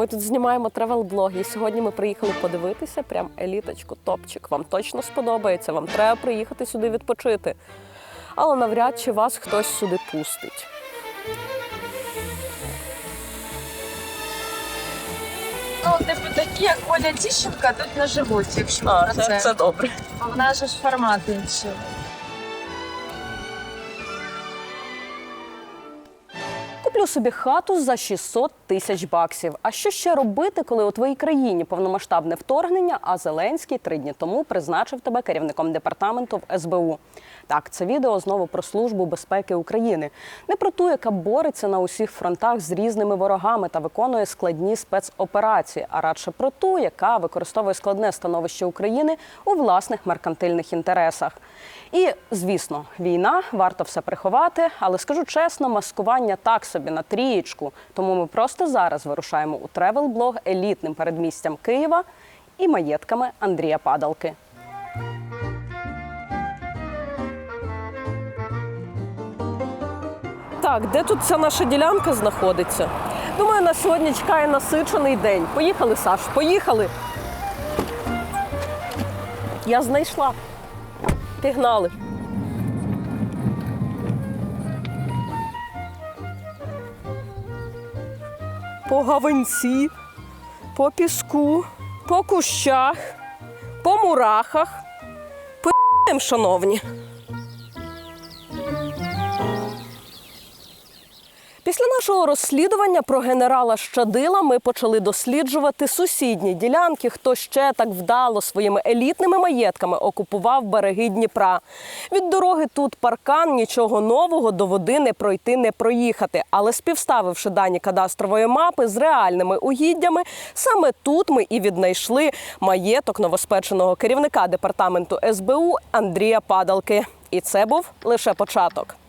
Ми тут знімаємо тревел-блоги, і сьогодні ми приїхали подивитися прям еліточку, топчик. Вам точно сподобається, вам треба приїхати сюди відпочити. Але навряд чи вас хтось сюди пустить. Ну, типу такі, як Оля Тіщенка, тут не живуть, якщо ви про це. добре. А в нас ж формат інший. Куплю собі хату за 600 тисяч баксів. А що ще робити, коли у твоїй країні повномасштабне вторгнення, а Зеленський три дні тому призначив тебе керівником департаменту в СБУ? Так, це відео знову про службу безпеки України, не про ту, яка бореться на усіх фронтах з різними ворогами та виконує складні спецоперації, а радше про ту, яка використовує складне становище України у власних меркантильних інтересах. І звісно, війна варто все приховати, але скажу чесно, маскування так собі на трієчку. Тому ми просто зараз вирушаємо у тревел-блог елітним передмістям Києва і маєтками Андрія Падалки. Так, де тут ця наша ділянка знаходиться? Думаю, на сьогодні чекає насичений день. Поїхали, Саш, поїхали. Я знайшла. Пігнали. По гаванці, по піску, по кущах, по мурахах. По шановні. Нашого розслідування про генерала Щадила ми почали досліджувати сусідні ділянки, хто ще так вдало своїми елітними маєтками окупував береги Дніпра. Від дороги тут паркан, нічого нового до води не пройти, не проїхати. Але співставивши дані кадастрової мапи з реальними угіддями, саме тут ми і віднайшли маєток новоспеченого керівника департаменту СБУ Андрія Падалки. І це був лише початок.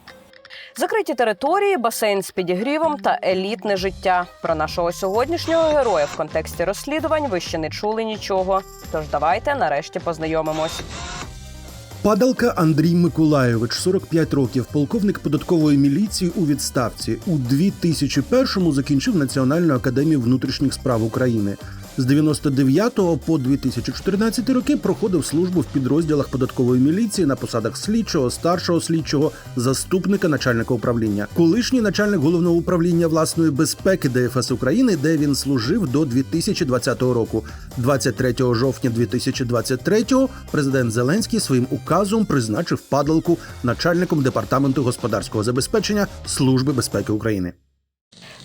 Закриті території, басейн з підігрівом та елітне життя. Про нашого сьогоднішнього героя в контексті розслідувань ви ще не чули нічого. Тож давайте нарешті познайомимось. Падалка Андрій Миколайович, 45 років, полковник податкової міліції у відставці. У 2001-му закінчив Національну академію внутрішніх справ України. З 99 по 2014 роки проходив службу в підрозділах податкової міліції на посадах слідчого, старшого слідчого, заступника начальника управління. Колишній начальник головного управління власної безпеки ДФС України, де він служив до 2020 року. 23 жовтня 2023 президент Зеленський своїм указом призначив падалку начальником департаменту господарського забезпечення Служби безпеки України.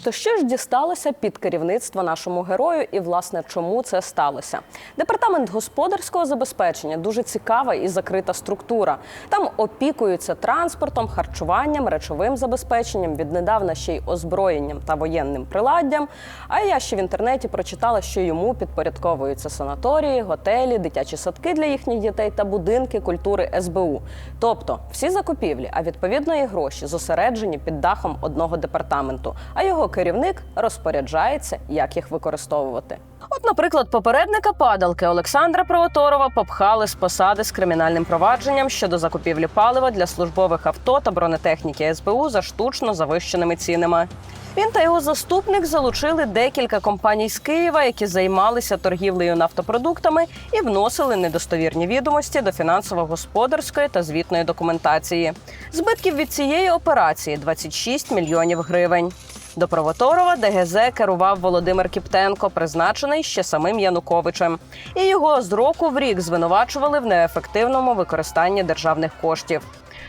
То що ж дісталося під керівництво нашому герою, і власне чому це сталося? Департамент господарського забезпечення дуже цікава і закрита структура. Там опікуються транспортом, харчуванням, речовим забезпеченням, віднедавна ще й озброєнням та воєнним приладдям. А я ще в інтернеті прочитала, що йому підпорядковуються санаторії, готелі, дитячі садки для їхніх дітей та будинки культури СБУ. Тобто всі закупівлі, а відповідно і гроші зосереджені під дахом одного департаменту. А його керівник розпоряджається, як їх використовувати. От, наприклад, попередника падалки Олександра Провоторова попхали з посади з кримінальним провадженням щодо закупівлі палива для службових авто та бронетехніки СБУ за штучно завищеними цінами. Він та його заступник залучили декілька компаній з Києва, які займалися торгівлею нафтопродуктами і вносили недостовірні відомості до фінансово-господарської та звітної документації. Збитків від цієї операції 26 мільйонів гривень. До Провоторова ДГЗ керував Володимир Кіптенко, призначений ще самим Януковичем. І його з року в рік звинувачували в неефективному використанні державних коштів.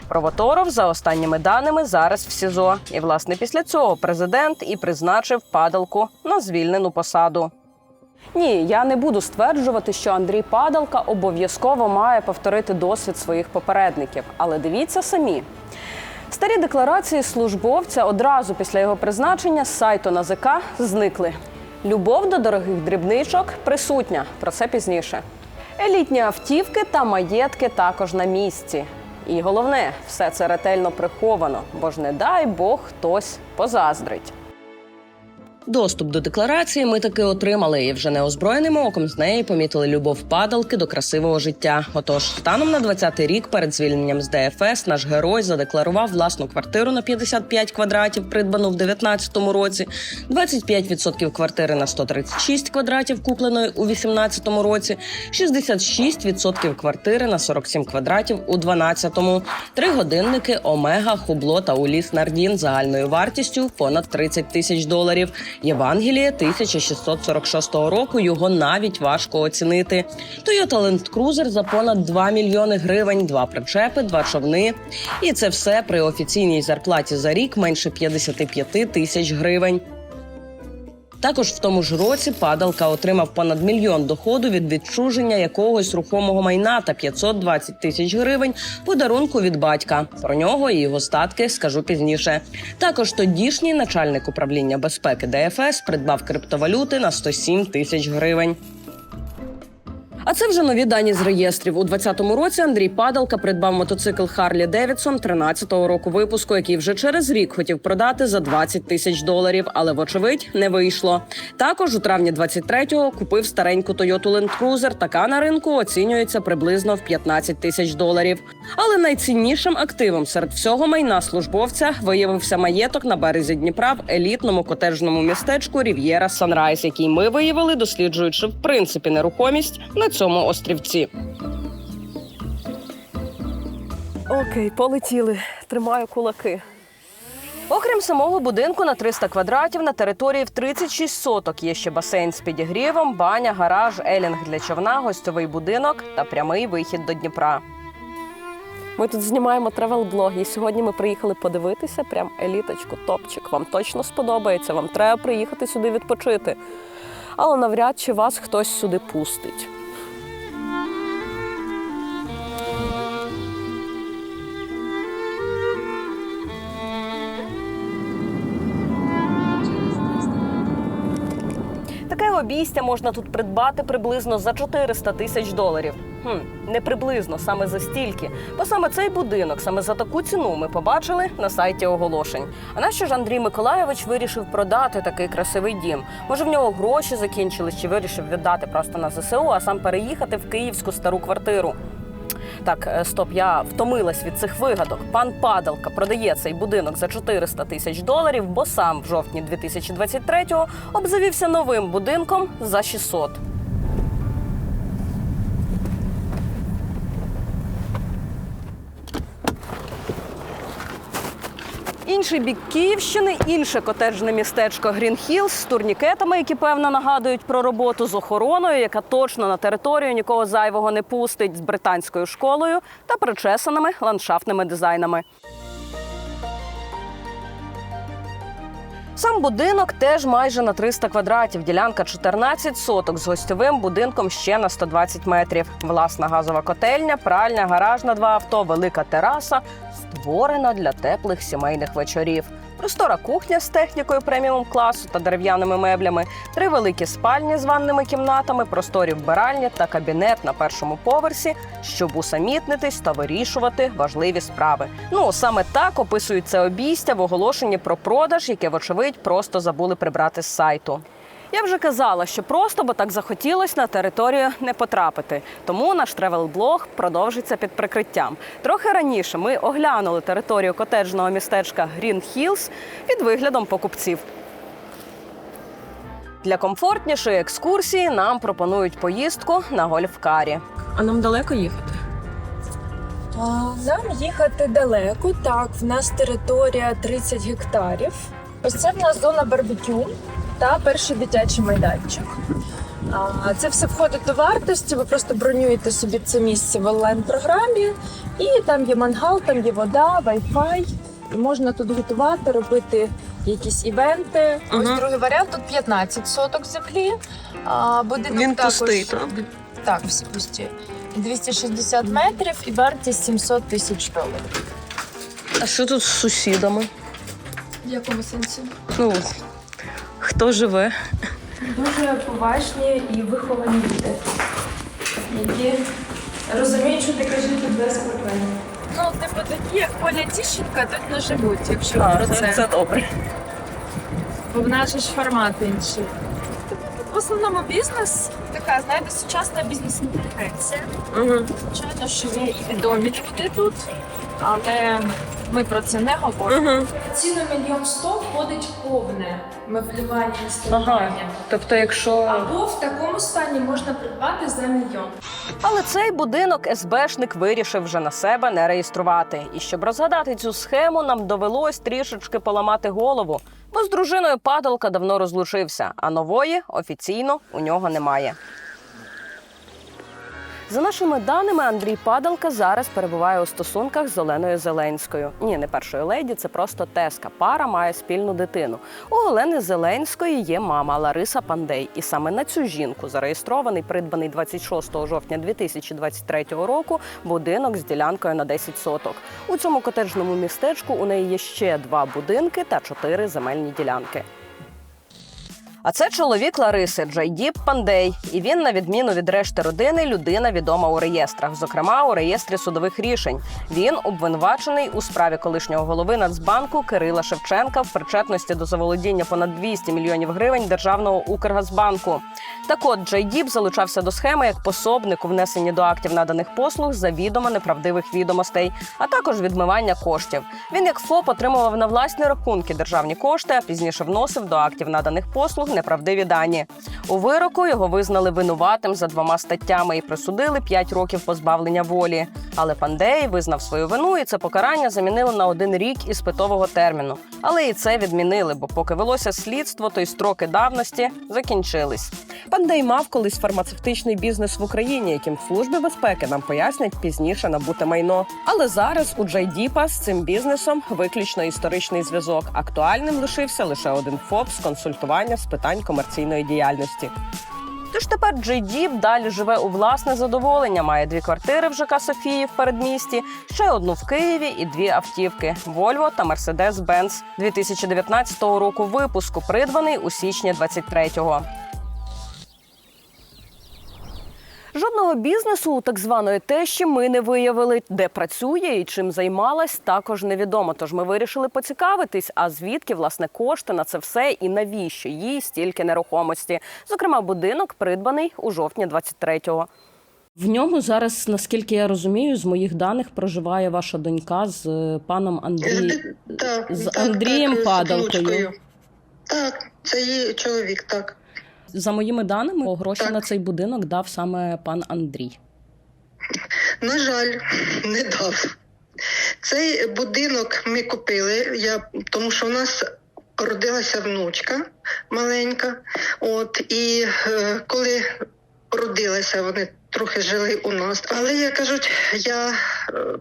Провоторов, за останніми даними, зараз в СІЗО. І власне після цього президент і призначив падалку на звільнену посаду. Ні, я не буду стверджувати, що Андрій Падалка обов'язково має повторити досвід своїх попередників, але дивіться самі. Старі декларації службовця одразу після його призначення з сайту НАЗК зникли. Любов до дорогих дрібничок присутня. Про це пізніше. Елітні автівки та маєтки також на місці. І головне, все це ретельно приховано, бо ж не дай Бог хтось позаздрить. Доступ до декларації ми таки отримали, і вже неозброєним оком з неї помітили любов падалки до красивого життя. Отож, станом на 20-й рік перед звільненням з ДФС наш герой задекларував власну квартиру на 55 квадратів, придбану в 19-му році, 25% квартири на 136 квадратів, купленої у 18-му році, 66% квартири на 47 квадратів у 12-му, три годинники Омега, Хубло та Уліс Нардін загальною вартістю понад 30 тисяч доларів. Євангеліє 1646 року його навіть важко оцінити. Toyota Land Cruiser за понад 2 мільйони гривень, два причепи, два човни. І це все при офіційній зарплаті за рік менше 55 тисяч гривень. Також в тому ж році падалка отримав понад мільйон доходу від відчуження якогось рухомого майна та 520 тисяч гривень подарунку від батька. Про нього і його статки скажу пізніше. Також тодішній начальник управління безпеки ДФС придбав криптовалюти на 107 тисяч гривень. А це вже нові дані з реєстрів. У 2020 році Андрій Падалка придбав мотоцикл Харлі Девідсон 13-го року випуску, який вже через рік хотів продати за 20 тисяч доларів, але вочевидь не вийшло. Також у травні 23-го купив стареньку Toyota Land Cruiser. Така на ринку оцінюється приблизно в 15 тисяч доларів. Але найціннішим активом серед всього майна службовця виявився маєток на березі Дніпра в елітному котеджному містечку Рів'єра Санрайз, який ми виявили, досліджуючи в принципі нерухомість на цьому острівці. Окей, полетіли. Тримаю кулаки. Окрім самого будинку на 300 квадратів на території в 36 соток є ще басейн з підігрівом, баня, гараж, елінг для човна, гостьовий будинок та прямий вихід до Дніпра. Ми тут знімаємо тревел-блоги, і сьогодні ми приїхали подивитися прям еліточку, топчик. Вам точно сподобається, вам треба приїхати сюди відпочити. Але навряд чи вас хтось сюди пустить. Обійстя можна тут придбати приблизно за 400 тисяч доларів. Хм, не приблизно, саме за стільки. Бо саме цей будинок, саме за таку ціну ми побачили на сайті оголошень. А нащо ж Андрій Миколаєвич вирішив продати такий красивий дім? Може, в нього гроші закінчились, чи вирішив віддати просто на ЗСУ, а сам переїхати в київську стару квартиру. Так, е, стоп, я втомилась від цих вигадок. Пан Падалка продає цей будинок за 400 тисяч доларів, бо сам в жовтні 2023-го обзавівся новим будинком за 600. Інший бік Київщини, інше котеджне містечко Грінхілс з турнікетами, які певно нагадують про роботу з охороною, яка точно на територію нікого зайвого не пустить з британською школою та причесаними ландшафтними дизайнами. Сам будинок теж майже на 300 квадратів. Ділянка 14 соток з гостьовим будинком ще на 120 метрів. Власна газова котельня, пральня, гараж на два авто, велика тераса створена для теплих сімейних вечорів. Простора кухня з технікою преміум класу та дерев'яними меблями, три великі спальні з ванними кімнатами, просторі вбиральні та кабінет на першому поверсі, щоб усамітнитись та вирішувати важливі справи. Ну саме так описують це обійстя в оголошенні про продаж, яке, вочевидь, просто забули прибрати з сайту. Я вже казала, що просто бо так захотілося на територію не потрапити. Тому наш тревел-блог продовжиться під прикриттям. Трохи раніше ми оглянули територію котеджного містечка Green Hills під виглядом покупців. Для комфортнішої екскурсії нам пропонують поїздку на гольфкарі. А нам далеко їхати? А, Нам їхати далеко. Так, в нас територія 30 гектарів. Ось це в нас зона барбекю та перший дитячий майданчик. Це все входить до вартості. Ви просто бронюєте собі це місце в онлайн-програмі, і там є мангал, там є вода, вай-фай. І можна тут готувати, робити якісь івенти. Ось другий варіант. Тут 15 соток землі. А, Будинок Він також, пустий, так? Так, всі пусті. 260 метрів і вартість 700 тисяч доларів. А що тут з сусідами? В якому сенсі? Ну хто живе? Дуже поважні і виховані люди, які розуміють, що таке жити без проблем. Ну, типу, такі, як Поля Тіщенка, тут не живуть, якщо про це. Це добре. бо в нас же ж формат інший. В основному бізнес така, знаєте, сучасна бізнес-інтеграція. Звичайно, що є і відомі люди тут, але ми про це не говоримо. Ціну мільйон сто входить повне меблювання стилювання. Тобто, якщо Або в такому стані можна придбати за мільйон. Але цей будинок СБшник вирішив вже на себе не реєструвати. І щоб розгадати цю схему, нам довелось трішечки поламати голову. Бо з дружиною падалка давно розлучився, а нової офіційно у нього немає. За нашими даними, Андрій Падалка зараз перебуває у стосунках з Оленою Зеленською. Ні, не першою леді, це просто теска. Пара має спільну дитину. У Олени Зеленської є мама Лариса Пандей. І саме на цю жінку зареєстрований, придбаний 26 жовтня 2023 року будинок з ділянкою на 10 соток. У цьому котеджному містечку у неї є ще два будинки та чотири земельні ділянки. А це чоловік Лариси Джайдіп Пандей. І він, на відміну від решти родини, людина відома у реєстрах, зокрема у реєстрі судових рішень. Він обвинувачений у справі колишнього голови Нацбанку Кирила Шевченка в причетності до заволодіння понад 200 мільйонів гривень державного Укргазбанку. Так от Джайдіп залучався до схеми як пособник у внесенні до актів наданих послуг за відомо неправдивих відомостей, а також відмивання коштів. Він як ФОП отримував на власні рахунки державні кошти, а пізніше вносив до актів наданих послуг неправдиві дані. У вироку його визнали винуватим за двома статтями і присудили 5 років позбавлення волі. Але пандей визнав свою вину, і це покарання замінили на один рік іспитового терміну. Але і це відмінили, бо поки велося слідство, то й строки давності закінчились. Пандей мав колись фармацевтичний бізнес в Україні, яким в службі безпеки нам пояснять пізніше набуте майно. Але зараз у Джайдіпа з цим бізнесом виключно історичний зв'язок. Актуальним лишився лише один ФОП з консультування з питань комерційної діяльності. Тож тепер Джей Діп далі живе у власне задоволення. Має дві квартири в ЖК Софії в передмісті, ще одну в Києві і дві автівки Вольво та Мерседес Бенц 2019 року випуску, придбаний у січні 23-го. Жодного бізнесу у так званої тещі ми не виявили, де працює і чим займалась, також невідомо. Тож ми вирішили поцікавитись, а звідки власне кошти на це все і навіщо їй стільки нерухомості. Зокрема, будинок придбаний у жовтні 23-го. В ньому зараз, наскільки я розумію, з моїх даних проживає ваша донька з е, паном Андрієм. Так, з так, Андрієм так, Падалкою. Так, це її чоловік, так. За моїми даними, гроші Так. на цей будинок дав саме пан Андрій. На жаль, не дав. Цей будинок ми купили, я, тому що у нас родилася внучка маленька. От, і е, коли родилася, вони трохи жили у нас. Але я кажуть, я е,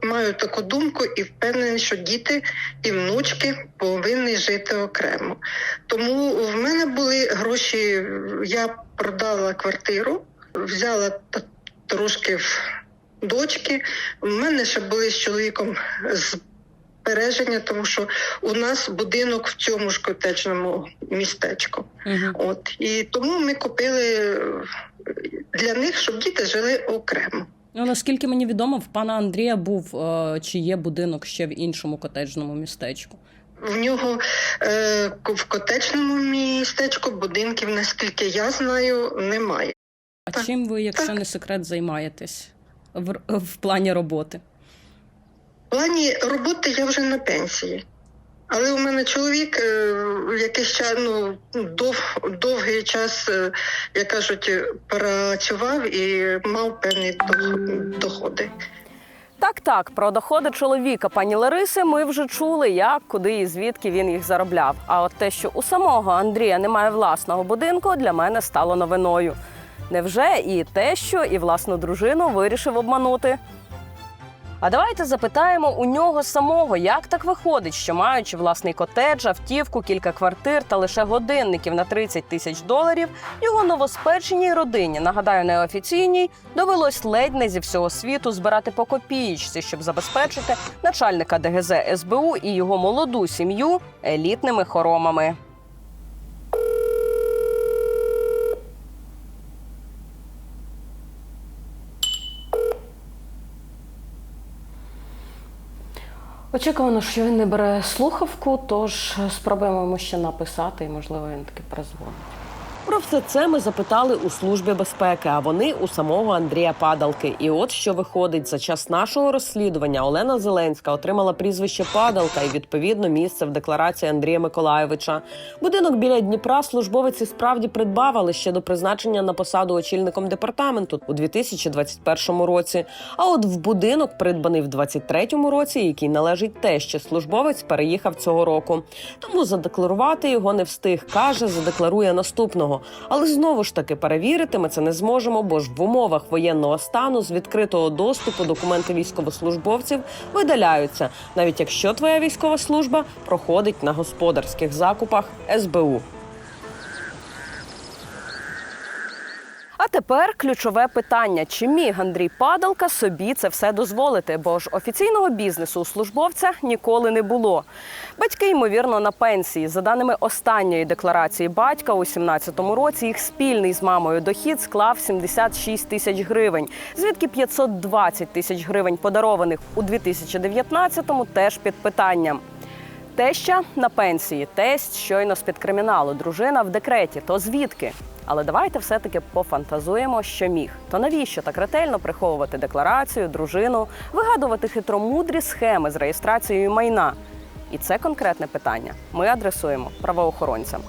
маю таку думку і впевнений, що діти і внучки повинні жити окремо. Тому в мене були гроші, я продала квартиру, взяла трошки в дочки. У мене ще були з чоловіком збереження, тому що у нас будинок в цьому ж котечному містечку. Угу. От і тому ми купили для них, щоб діти жили окремо. Ну, наскільки мені відомо, в пана Андрія був е, чи є будинок ще в іншому котеджному містечку. В нього е, в котечному містечку будинків, наскільки я знаю, немає. А Так. чим ви, якщо Так. не секрет, займаєтесь в, в плані роботи? В плані роботи я вже на пенсії. Але у мене чоловік е, якийсь час, ну, дов, довгий час, е, як кажуть, працював і мав певні доходи. Так, так, про доходи чоловіка пані Лариси ми вже чули, як, куди і звідки він їх заробляв. А от те, що у самого Андрія немає власного будинку, для мене стало новиною. Невже і те, що і власну дружину вирішив обманути? А давайте запитаємо у нього самого, як так виходить, що маючи власний котедж, автівку, кілька квартир та лише годинників на 30 тисяч доларів, його новоспеченій родині, нагадаю, неофіційній, довелось ледь не зі всього світу збирати по копієчці, щоб забезпечити начальника ДГЗ СБУ і його молоду сім'ю елітними хоромами. Очікувано, що він не бере слухавку, тож спробуємо йому ще написати, і можливо він таки перезвонить. Про все це ми запитали у службі безпеки, а вони у самого Андрія Падалки. І от що виходить за час нашого розслідування, Олена Зеленська отримала прізвище Падалка і відповідно місце в декларації Андрія Миколаєвича. Будинок біля Дніпра службовець і справді придбав, але ще до призначення на посаду очільником департаменту у 2021 році. А от в будинок, придбаний в 2023 році, який належить тещі, службовець переїхав цього року. Тому задекларувати його не встиг. каже, задекларує наступного. Але знову ж таки перевірити ми це не зможемо, бо ж в умовах воєнного стану з відкритого доступу документи військовослужбовців видаляються, навіть якщо твоя військова служба проходить на господарських закупах СБУ. Тепер ключове питання: чи міг Андрій Падалка собі це все дозволити? Бо ж офіційного бізнесу у службовця ніколи не було. Батьки, ймовірно, на пенсії. За даними останньої декларації батька, у 17-му році їх спільний з мамою дохід склав 76 тисяч гривень, звідки 520 тисяч гривень подарованих у 2019-му теж під питанням. Теща на пенсії, тесть щойно з-під криміналу, дружина в декреті. То звідки? Але давайте все-таки пофантазуємо, що міг. То навіщо так ретельно приховувати декларацію, дружину, вигадувати хитромудрі схеми з реєстрацією майна? І це конкретне питання ми адресуємо правоохоронцям.